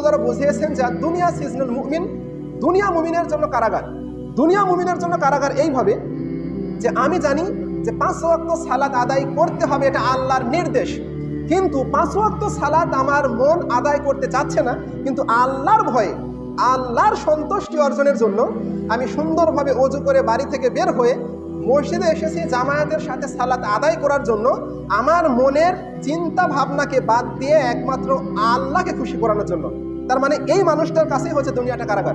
দ্বারা বুঝিয়েছেন যে দুনিয়া সিজনুল মুমিন, দুনিয়া মুমিনের জন্য কারাগার। দুনিয়া মুমিনের জন্য কারাগার এইভাবে যে আমি জানি যে পাঁচ ওয়াক্ত সালাত আদায় করতে হবে, এটা আল্লাহর নির্দেশ। কিন্তু পাঁচ ওয়াক্ত সালাত আমার মন আদায় করতে চাচ্ছে না, কিন্তু আল্লাহর ভয়ে, আল্লাহর সন্তুষ্টি অর্জনের জন্য আমি সুন্দরভাবে অজু করে বাড়ি থেকে বের হয়ে মসজিদে এসেছি জামায়াতের সাথে সালাত আদায় করার জন্য। আমার মনের চিন্তা ভাবনাকে বাদ দিয়ে একমাত্র আল্লাহকে খুশি করানোর জন্য। তার মানে এই মানুষটার কাছেই হচ্ছে দুনিয়াটা কারাগার।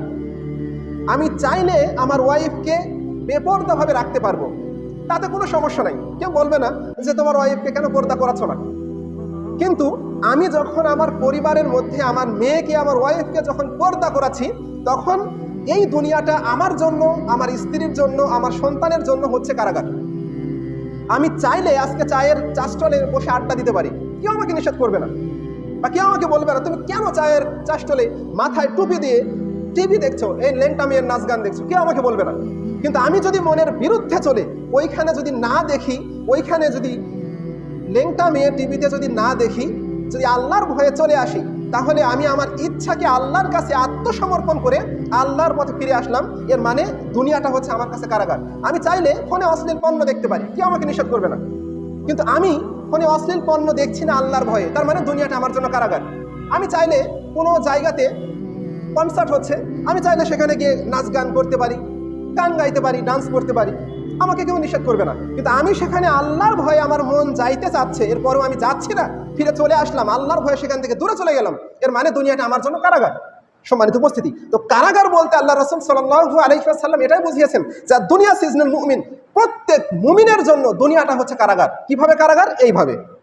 আমি চাইলে আমার ওয়াইফকে বেপর্দাভাবে রাখতে পারব। তাতে কোনো সমস্যা নাই। কেউ বলবে না যে তোমার ওয়াইফকে কেন পর্দা করাচ্ছ না। কিন্তু আমি যখন আমার পরিবারের মধ্যে আমার মেয়েকে, আমার ওয়াইফকে যখন পর্দা করাচ্ছি, তখন এই দুনিয়াটা আমার জন্য, আমার স্ত্রীর জন্য, আমার সন্তানের জন্য হচ্ছে কারাগার। আমি চাইলে আজকে চায়ের চা স্টলে বসে আড্ডা দিতে পারি। কেউ আমাকে নিষেধ করবে না। বা কেউ আমাকে বলবে না, তুমি কেন চায়ের চা স্টলে মাথায় টুপি দিয়ে টিভি দেখছ? এই লেংটা মেয়ের নাচ গান দেখছ? কেউ আমাকে বলবে না। কিন্তু আমি যদি মনের বিরুদ্ধে চলে, ওইখানে যদি না দেখি, ওইখানে যদি লেংটা মেয়ে টিভিতে যদি না দেখি, যদি আল্লাহর ভয়ে চলে আসি তাহলে আমি আমার ইচ্ছাকে আল্লাহর কাছে আত্মসমর্পণ করে আল্লাহর পথে ফিরে আসলাম। এর মানে দুনিয়াটা হচ্ছে আমার কাছে কারাগার। আমি চাইলে ফোনে অশ্লীল পণ্য দেখতে পারি। কেউ আমাকে নিষেধ করবে না। কিন্তু আমি ফোনে অশ্লীল পণ্য দেখছি না আল্লাহর ভয়ে। তার মানে দুনিয়াটা আমার জন্য কারাগার। আমি চাইলে কোনো জায়গাতে কনসার্ট হচ্ছে। আমি চাইলে সেখানে গিয়ে নাচ গান করতে পারি, গান গাইতে পারি ডান্স করতে পারি। আমাকে কেউ নিষেধ করবে না। কিন্তু আমি সেখানে আল্লাহর ভয়ে আমার মন যাইতে চাচ্ছে, এরপরও আমি যাচ্ছি না। ফিরে চলে আসলাম, আল্লাহর ভয়ে সেখান থেকে দূরে চলে গেলাম। এর মানে দুনিয়াটা আমার জন্য কারাগার। সম্মানিত উপস্থিতি। তো কারাগার বলতে আল্লাহ রসুল সাল্লু আলহিসাল্লাম এটাই বুঝিয়েছেন যা দুনিয়া সিজনাল মুমিন, প্রত্যেক মুমিনের জন্য দুনিয়াটা হচ্ছে কারাগার। কীভাবে কারাগার? এইভাবে।